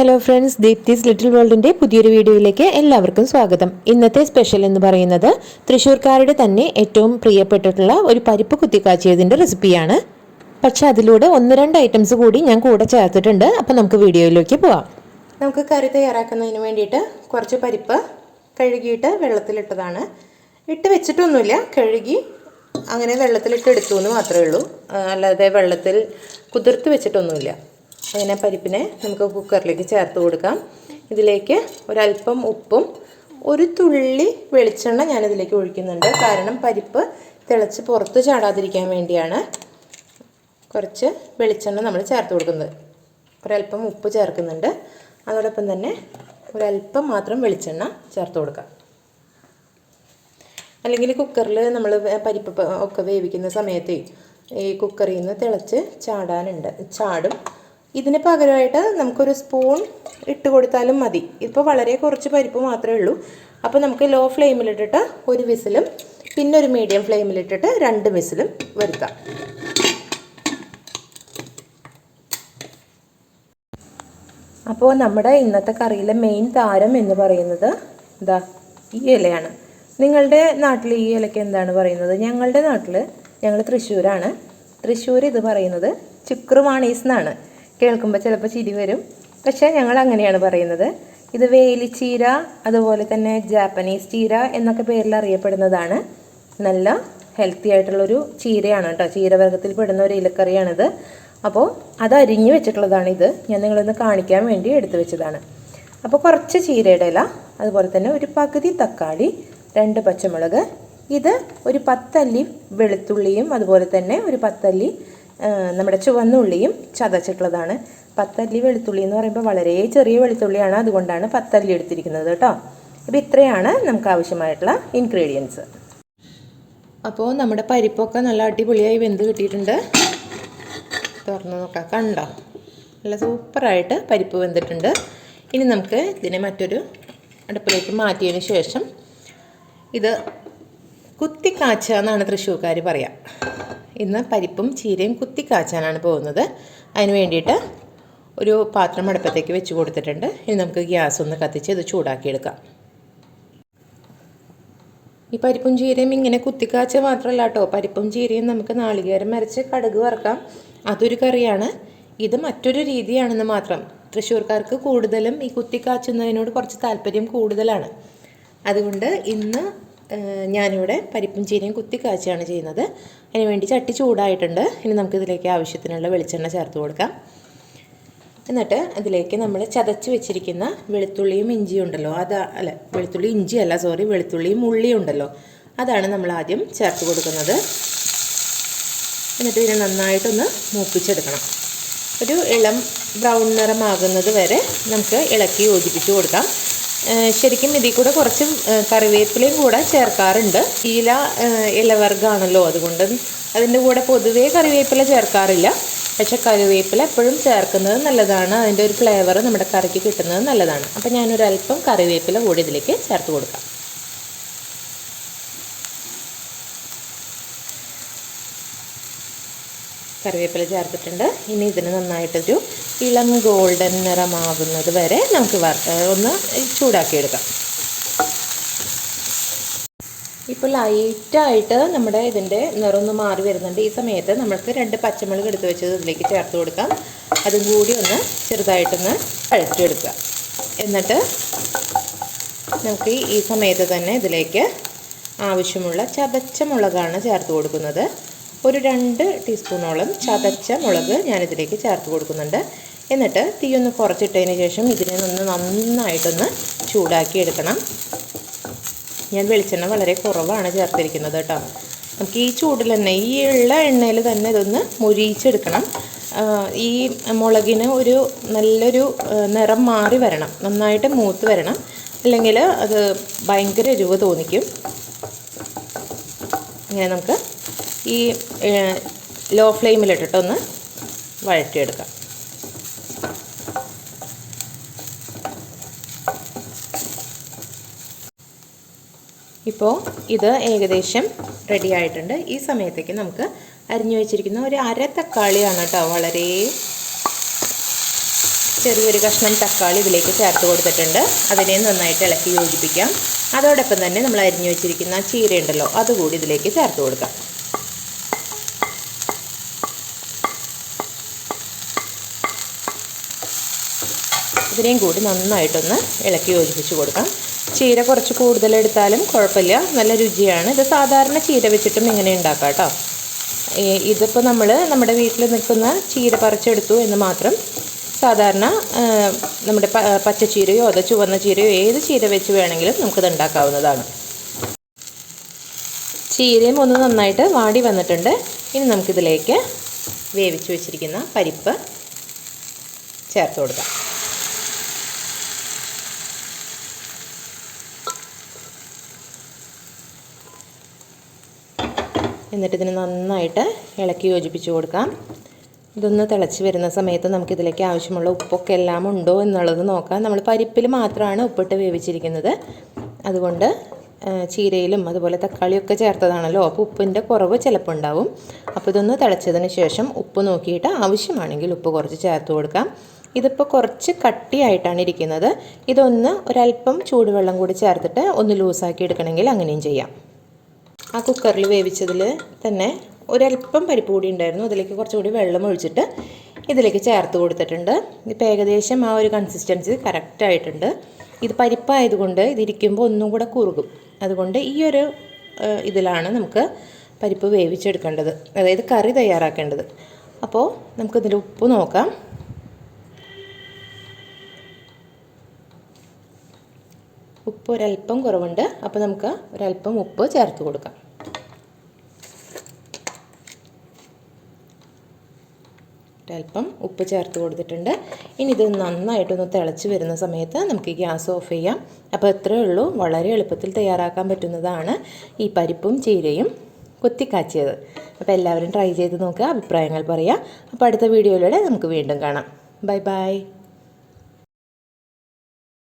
Hello friends Deepthi's little വേൾഡിന്റെ പുതിയൊരു വീഡിയോയിലേക്ക് എല്ലാവർക്കും സ്വാഗതം. ഇന്നത്തെ സ്പെഷ്യൽ എന്ന് പറയുന്നത് തൃശ്ശൂർക്കാരുടെ തന്നെ ഏറ്റവും പ്രിയപ്പെട്ടിട്ടുള്ള ഒരു പരിപ്പ് കുത്തിക്കാച്ചിയതിന്റെ റെസിപ്പിയാണ് പക്ഷെ അതിലൂടെ ഒന്ന് രണ്ട് ഐറ്റംസ് കൂടി ഞാൻ കൂടെ ചേർത്തിട്ടുണ്ട്. അപ്പോൾ നമുക്ക് വീഡിയോയിലേക്ക് പോവാം. നമുക്ക് കറി തയ്യാറാക്കുന്നതിന് വേണ്ടിയിട്ട് കുറച്ച് പരിപ്പ് കഴുകിയിട്ട് വെള്ളത്തിലിട്ടതാണ്. ഇട്ട് വെച്ചിട്ടൊന്നുമില്ല കഴുകി അങ്ങനെ വെള്ളത്തിലിട്ട് എടുത്തു എന്ന് മാത്രമേ ഉള്ളൂ. അല്ലാതെ വെള്ളത്തിൽ കുതിർത്ത് വെച്ചിട്ടൊന്നുമില്ല. അങ്ങനെ പരിപ്പിനെ നമുക്ക് കുക്കറിലേക്ക് ചേർത്ത് കൊടുക്കാം. ഇതിലേക്ക് ഒരല്പം ഉപ്പും ഒരു തുള്ളി വെളിച്ചെണ്ണ ഞാനിതിലേക്ക് ഒഴിക്കുന്നുണ്ട്. കാരണം പരിപ്പ് തിളച്ച് പുറത്ത് ചാടാതിരിക്കാൻ വേണ്ടിയാണ് കുറച്ച് വെളിച്ചെണ്ണ നമ്മൾ ചേർത്ത് കൊടുക്കുന്നത്. ഒരല്പം ഉപ്പ് ചേർക്കുന്നുണ്ട്. അതോടൊപ്പം തന്നെ ഒരല്പം മാത്രം വെളിച്ചെണ്ണ ചേർത്ത് കൊടുക്കാം. അല്ലെങ്കിൽ കുക്കറിൽ നമ്മൾ പരിപ്പ് ഒക്കെ വേവിക്കുന്ന സമയത്ത് ഈ കുക്കറിൽ നിന്ന് തിളച്ച് ചാടാനുണ്ട്. ചാടും. ഇതിന് പകരമായിട്ട് നമുക്കൊരു സ്പൂൺ ഇട്ട് കൊടുത്താലും മതി. ഇപ്പോൾ വളരെ കുറച്ച് പരിപ്പ് മാത്രമേ ഉള്ളൂ. അപ്പോൾ നമുക്ക് ലോ ഫ്ലെയിമിലിട്ടിട്ട് ഒരു വിസിലും പിന്നെ ഒരു മീഡിയം ഫ്ലെയിമിലിട്ടിട്ട് രണ്ട് വിസിലും വരുത്താം. അപ്പോൾ നമ്മുടെ ഇന്നത്തെ കറിയിലെ മെയിൻ താരം എന്ന് പറയുന്നത് എന്താ ഈ ഇലയാണ്. നിങ്ങളുടെ നാട്ടിൽ ഈ ഇലയ്ക്ക് എന്താണ് പറയുന്നത്? ഞങ്ങളുടെ നാട്ടിൽ ഞങ്ങൾ തൃശ്ശൂരാണ്. തൃശ്ശൂർ ഇത് പറയുന്നത് ചുക്രുമാണീസ് എന്നാണ്. കേൾക്കുമ്പോൾ ചിലപ്പോൾ ചിരി വരും. പക്ഷേ ഞങ്ങൾ അങ്ങനെയാണ് പറയുന്നത്. ഇത് വേലിച്ചീര അതുപോലെ തന്നെ ജാപ്പനീസ് ചീര എന്നൊക്കെ പേരിൽ അറിയപ്പെടുന്നതാണ്. നല്ല ഹെൽത്തി ആയിട്ടുള്ളൊരു ചീരയാണ് കേട്ടോ. ചീരവർഗത്തിൽ പെടുന്ന ഒരു ഇലക്കറിയാണിത്. അപ്പോൾ അത് അരിഞ്ഞു വെച്ചിട്ടുള്ളതാണ് ഇത്. ഞാൻ നിങ്ങളൊന്ന് കാണിക്കാൻ വേണ്ടി എടുത്തു വെച്ചതാണ്. അപ്പോൾ കുറച്ച് ചീരയുടെ ഇല അതുപോലെ തന്നെ ഒരു പകുതി തക്കാളി രണ്ട് പച്ചമുളക് ഇത് ഒരു പത്തല്ലി വെളുത്തുള്ളിയും അതുപോലെ തന്നെ ഒരു പത്തല്ലി നമ്മുടെ ചുവന്നുള്ളിയും ചതച്ചിട്ടുള്ളതാണ്. പത്തല്ലി വെളുത്തുള്ളി എന്ന് പറയുമ്പോൾ വളരെ ചെറിയ വെളുത്തുള്ളിയാണ്. അതുകൊണ്ടാണ് പത്തല്ലി എടുത്തിരിക്കുന്നത് കേട്ടോ. അപ്പോൾ ഇത്രയാണ് നമുക്ക് ആവശ്യമായിട്ടുള്ള ഇൻഗ്രീഡിയൻസ് അപ്പോൾ നമ്മുടെ പരിപ്പൊക്കെ നല്ല അടിപൊളിയായി വെന്ത് കിട്ടിയിട്ടുണ്ട്. തുറന്ന് നോക്കാം. കണ്ടോ? നല്ല സൂപ്പറായിട്ട് പരിപ്പ് വെന്തിട്ടുണ്ട്. ഇനി നമുക്ക് ഇതിനെ മറ്റൊരു അടുപ്പിലേക്ക് മാറ്റിയതിന് ശേഷം ഇത് കുത്തിക്കാച്ച എന്നാണ് തൃശ്ശൂർക്കാർ പറയുക ഇന്ന് പരിപ്പും ചീരയും കുത്തിക്കാച്ചാനാണ് പോകുന്നത്. അതിന് വേണ്ടിയിട്ട് ഒരു പാത്രം അടുപ്പത്തേക്ക് വെച്ച് കൊടുത്തിട്ടുണ്ട്. ഇനി നമുക്ക് ഗ്യാസ് ഒന്ന് കത്തിച്ച് ഇത് ചൂടാക്കിയെടുക്കാം. ഈ പരിപ്പും ചീരയും ഇങ്ങനെ കുത്തിക്കാച്ച മാത്രമല്ല കേട്ടോ. പരിപ്പും ചീരയും നമുക്ക് നാളികേരം അരച്ച് കടുക് വറക്കാം. അതൊരു കറിയാണ്. ഇത് മറ്റൊരു രീതിയാണെന്ന് മാത്രം. തൃശ്ശൂർക്കാർക്ക് കൂടുതലും ഈ കുത്തിക്കാച്ചുന്നതിനോട് കുറച്ച് താല്പര്യം കൂടുതലാണ്. അതുകൊണ്ട് ഇന്ന് ഞാനിവിടെ പരിപ്പും ചീരയും കാച്ചിയാണ് ചെയ്യുന്നത്. അതിന് വേണ്ടി ചട്ടി ചൂടായിട്ടുണ്ട്. ഇനി നമുക്കിതിലേക്ക് ആവശ്യത്തിനുള്ള വെളിച്ചെണ്ണ ചേർത്ത് കൊടുക്കാം. എന്നിട്ട് അതിലേക്ക് നമ്മൾ ചതച്ച് വെച്ചിരിക്കുന്ന വെളുത്തുള്ളിയും ഇഞ്ചിയും ഉണ്ടല്ലോ. അത് അല്ല വെളുത്തുള്ളി ഇഞ്ചി അല്ല സോറി വെളുത്തുള്ളിയും ഉള്ളിയും ഉണ്ടല്ലോ. അതാണ് നമ്മൾ ആദ്യം ചേർത്ത് കൊടുക്കുന്നത്. എന്നിട്ട് ഇതിനെ നന്നായിട്ടൊന്ന് മൂപ്പിച്ചെടുക്കണം. ഒരു ഇളം ബ്രൗൺ നിറമാകുന്നത് വരെ നമുക്ക് ഇളക്കി യോജിപ്പിച്ച് കൊടുക്കാം. ശരിക്കും ഇതിൽ കൂടെ കുറച്ച് കറിവേപ്പിലയും കൂടെ ചേർക്കാറുണ്ട്. ഏഹ് ഇലവർഗമാണല്ലോ അതുകൊണ്ട് അതിന്റെ കൂടെ പൊതുവേ കറിവേപ്പില ചേർക്കാറില്ല. പക്ഷെ കറിവേപ്പില എപ്പോഴും ചേർക്കുന്നത് നല്ലതാണ്. അതിന്റെ ഒരു ഫ്ലേവർ നമ്മുടെ കറിക്ക് കിട്ടുന്നത് നല്ലതാണ്. അപ്പം ഞാനൊരല്പം കറിവേപ്പില കൂടി ഇതിലേക്ക് ചേർത്ത് കൊടുക്കാം. കറിവേപ്പില ചേർത്തിട്ടുണ്ട്. ഇനി ഇതിന് നന്നായിട്ടൊരു ഇളം ഗോൾഡൻ നിറമാകുന്നത് വരെ നമുക്ക് ഒന്ന് ചൂടാക്കിയെടുക്കാം. ഇപ്പോൾ ലൈറ്റായിട്ട് നമ്മുടെ ഇതിന്റെ നിറമൊന്ന് മാറി വരുന്നുണ്ട്. ഈ സമയത്ത് നമ്മൾക്ക് രണ്ട് പച്ചമുളക് എടുത്ത് വെച്ചത് ഇതിലേക്ക് ചേർത്ത് കൊടുക്കാം. അതും കൂടി ഒന്ന് ചെറുതായിട്ടൊന്ന് അഴിച്ചെടുക്കുക എന്നിട്ട് നമുക്ക് ഈ സമയത്ത് തന്നെ ഇതിലേക്ക് ആവശ്യമുള്ള ചതച്ച മുളകാണ് ചേർത്ത് കൊടുക്കുന്നത്. ഒരു രണ്ട് ടീസ്പൂണോളം ചതച്ച മുളക് ഞാനിതിലേക്ക് ചേർത്ത് കൊടുക്കുന്നുണ്ട്. എന്നിട്ട് തീ ഒന്ന് കുറച്ചിട്ടതിന് ശേഷം ഇതിനെ ഒന്ന് നന്നായിട്ടൊന്ന് ചൂടാക്കി എടുക്കണം. ഞാൻ വെളിച്ചെണ്ണ വളരെ കുറവാണ് ചേർത്തിരിക്കുന്നത് കേട്ടോ. നമുക്ക് ഈ ചൂടിൽ തന്നെ ഈ ഉള്ള എണ്ണയിൽ തന്നെ ഇതൊന്ന് മുരിയിച്ചെടുക്കണം. ഈ മുളകിന് ഒരു നല്ലൊരു നിറം മാറി വരണം. നന്നായിട്ട് മൂത്ത് വരണം. അല്ലെങ്കിൽ അത് ഭയങ്കര എരിവ് തോന്നിക്കും. ഇങ്ങനെ നമുക്ക് ഈ ലോ ഫ്ലെയിമിലിട്ടിട്ടൊന്ന് വഴറ്റിയെടുക്കാം. ഇപ്പോൾ ഇത് ഏകദേശം റെഡി ആയിട്ടുണ്ട്. ഈ സമയത്തേക്ക് നമുക്ക് അരിഞ്ഞു വെച്ചിരിക്കുന്ന ഒരു അര തക്കാളിയാണ് കേട്ടോ വളരെ ചെറിയൊരു കഷ്ണം തക്കാളി ഇതിലേക്ക് ചേർത്ത് കൊടുത്തിട്ടുണ്ട്. അതിനെ നന്നായിട്ട് ഇളക്കി യോജിപ്പിക്കാം. അതോടൊപ്പം തന്നെ നമ്മൾ അരിഞ്ഞു വെച്ചിരിക്കുന്ന ചീരയുണ്ടല്ലോ അതുകൂടി ഇതിലേക്ക് ചേർത്ത് കൊടുക്കാം. ഇതിനെയും കൂടി നന്നായിട്ടൊന്ന് ഇളക്കി യോജിപ്പിച്ച് കൊടുക്കാം. ചീര കുറച്ച് കൂടുതലെടുത്താലും കുഴപ്പമില്ല. നല്ല രുചിയാണ്. ഇത് സാധാരണ ചീര വെച്ചിട്ടും ഇങ്ങനെ ഉണ്ടാക്കാം കേട്ടോ. ഇതിപ്പോൾ നമ്മൾ നമ്മുടെ വീട്ടിൽ നിൽക്കുന്ന ചീര പറിച്ചെടുത്തു എന്ന് മാത്രം സാധാരണ നമ്മുടെ പച്ച പച്ചച്ചീരയോ അതോ ചുവന്ന ചീരയോ ഏത് ചീര വെച്ച് വേണമെങ്കിലും നമുക്കിത് ഉണ്ടാക്കാവുന്നതാണ്. ചീരയും ഒന്ന് നന്നായിട്ട് വാടി വന്നിട്ടുണ്ട്. ഇനി നമുക്കിതിലേക്ക് വേവിച്ച് വെച്ചിരിക്കുന്ന പരിപ്പ് ചേർത്ത് കൊടുക്കാം. എന്നിട്ട് ഇതിന് നന്നായിട്ട് ഇളക്കി യോജിപ്പിച്ച് കൊടുക്കാം. ഇതൊന്ന് തിളച്ച് വരുന്ന സമയത്ത് നമുക്കിതിലേക്ക് ആവശ്യമുള്ള ഉപ്പൊക്കെ എല്ലാം ഉണ്ടോ എന്നുള്ളത് നോക്കാം. നമ്മൾ പരിപ്പിൽ മാത്രമാണ് ഉപ്പിട്ട് വേവിച്ചിരിക്കുന്നത്. അതുകൊണ്ട് ചീരയിലും അതുപോലെ തക്കാളിയൊക്കെ ചേർത്തതാണല്ലോ. അപ്പോൾ ഉപ്പിന്റെ കുറവ് ചിലപ്പോൾ ഉണ്ടാവും. അപ്പോൾ ഇതൊന്ന് തിളച്ചതിന് ശേഷം ഉപ്പ് നോക്കിയിട്ട് ആവശ്യമാണെങ്കിൽ ഉപ്പ് കുറച്ച് ചേർത്ത് കൊടുക്കാം. ഇതിപ്പോൾ കുറച്ച് കട്ടിയായിട്ടാണ് ഇരിക്കുന്നത്. ഇതൊന്ന് ഒരല്പം ചൂടുവെള്ളം കൂടി ചേർത്തിട്ട് ഒന്ന് ലൂസാക്കി എടുക്കണമെങ്കിൽ അങ്ങനെയും ചെയ്യാം. ആ കുക്കറിൽ വേവിച്ചതിൽ തന്നെ ഒരല്പം പരിപ്പ് കൂടി ഉണ്ടായിരുന്നു. അതിലേക്ക് കുറച്ചുകൂടി വെള്ളം ഒഴിച്ചിട്ട് ഇതിലേക്ക് ചേർത്ത് കൊടുത്തിട്ടുണ്ട്. ഇപ്പോൾ ഏകദേശം ആ ഒരു കൺസിസ്റ്റൻസി കറക്റ്റായിട്ടുണ്ട് ഇത് പരിപ്പായതുകൊണ്ട് ഇതിരിക്കുമ്പോൾ ഒന്നും കൂടെ കുറുകും. അതുകൊണ്ട് ഈ ഒരു ഇതിലാണ് നമുക്ക് പരിപ്പ് വേവിച്ചെടുക്കേണ്ടത്. അതായത് കറി തയ്യാറാക്കേണ്ടത്. അപ്പോൾ നമുക്കിതിൽ ഉപ്പ് നോക്കാം. ഉപ്പ് ഒരല്പം കുറവുണ്ട്. അപ്പോൾ നമുക്ക് ഒരല്പം ഉപ്പ് ചേർത്ത് കൊടുക്കാം. ഒരല്പം ഉപ്പ് ചേർത്ത് കൊടുത്തിട്ടുണ്ട്. ഇനി ഇത് നന്നായിട്ടൊന്ന് തിളച്ച് വരുന്ന സമയത്ത് നമുക്ക് ഗ്യാസ് ഓഫ് ചെയ്യാം. അപ്പോൾ ഇത്രയേ ഉള്ളൂ. വളരെ എളുപ്പത്തിൽ തയ്യാറാക്കാൻ പറ്റുന്നതാണ് ഈ പരിപ്പും ചീരയും കൊത്തിക്കാച്ചിയത്. അപ്പോൾ എല്ലാവരും ട്രൈ ചെയ്ത് നോക്കുക അഭിപ്രായങ്ങൾ പറയുക. അപ്പോൾ അടുത്ത വീഡിയോയിലൂടെ നമുക്ക് വീണ്ടും കാണാം. Bye bye.